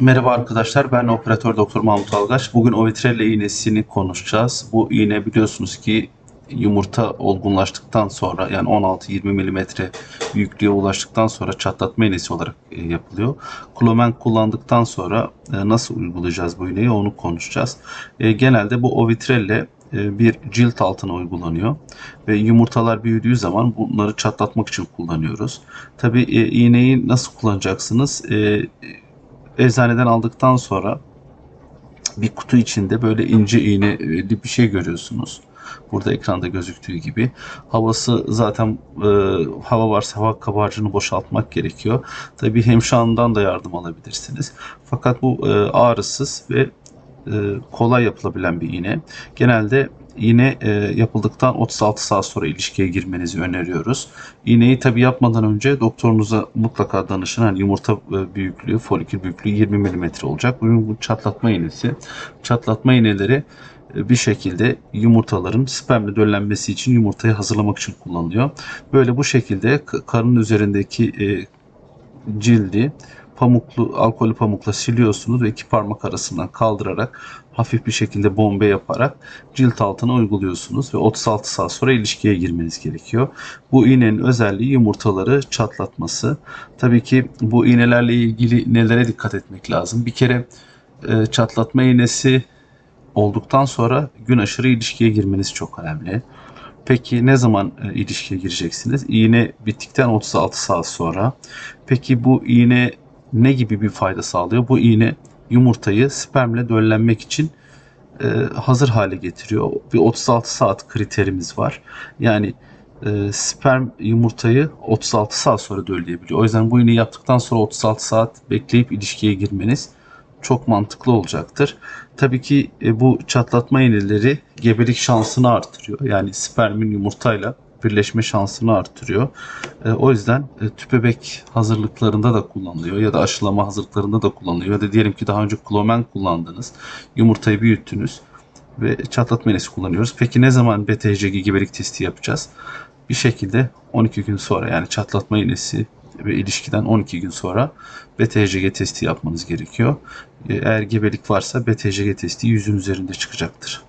Merhaba arkadaşlar, ben operatör doktor Mahmut Algaç. Bugün Ovitrelle iğnesini konuşacağız. Bu iğne biliyorsunuz ki yumurta olgunlaştıktan sonra yani 16-20 milimetre büyüklüğe ulaştıktan sonra çatlatma iğnesi olarak e, yapılıyor. Klomen kullandıktan sonra e, nasıl uygulayacağız bu iğneyi onu konuşacağız. E, Genelde bu Ovitrelle bir cilt altına uygulanıyor ve yumurtalar büyüdüğü zaman bunları çatlatmak için kullanıyoruz. Tabii e, iğneyi nasıl kullanacaksınız? E, eczaneden aldıktan sonra bir kutu içinde böyle ince iğneli bir şey görüyorsunuz. Burada ekranda gözüktüğü gibi. Havası zaten e, hava varsa hava kabarcığını boşaltmak gerekiyor. Tabii hemşanından da yardım alabilirsiniz. Fakat bu e, ağrısız ve e, kolay yapılabilen bir iğne. Genelde iğne e, yapıldıktan 36 saat sonra ilişkiye girmenizi öneriyoruz. İğneyi tabi yapmadan önce doktorunuza mutlaka danışın. Hani yumurta e, büyüklüğü, folikül büyüklüğü 20 mm olacak. Bu bu çatlatma iğnesi. Çatlatma iğneleri e, bir şekilde yumurtaların spermle döllenmesi için yumurtayı hazırlamak için kullanılıyor. Böyle bu şekilde k- karın üzerindeki e, cildi pamuklu alkolü pamukla siliyorsunuz ve iki parmak arasından kaldırarak hafif bir şekilde bombe yaparak cilt altına uyguluyorsunuz ve 36 saat sonra ilişkiye girmeniz gerekiyor. Bu iğnenin özelliği yumurtaları çatlatması. Tabii ki bu iğnelerle ilgili nelere dikkat etmek lazım? Bir kere e, çatlatma iğnesi olduktan sonra gün aşırı ilişkiye girmeniz çok önemli. Peki ne zaman e, ilişkiye gireceksiniz? İğne bittikten 36 saat sonra. Peki bu iğne ne gibi bir fayda sağlıyor? Bu iğne yumurtayı spermle döllenmek için e, hazır hale getiriyor. Bir 36 saat kriterimiz var. Yani e, sperm yumurtayı 36 saat sonra dölleyebiliyor. O yüzden bu iğneyi yaptıktan sonra 36 saat bekleyip ilişkiye girmeniz çok mantıklı olacaktır. Tabii ki e, bu çatlatma iğneleri gebelik şansını artırıyor. Yani spermin yumurtayla birleşme şansını artırıyor. E, o yüzden e, tüp bebek hazırlıklarında da kullanılıyor ya da aşılama hazırlıklarında da kullanılıyor. Ya da diyelim ki daha önce klomen kullandınız, yumurtayı büyüttünüz ve çatlatma iğnesi kullanıyoruz. Peki ne zaman BTCG gebelik testi yapacağız? Bir şekilde 12 gün sonra yani çatlatma iğnesi ve ilişkiden 12 gün sonra BTCG testi yapmanız gerekiyor. E, Eğer gebelik varsa BTCG testi yüzün üzerinde çıkacaktır.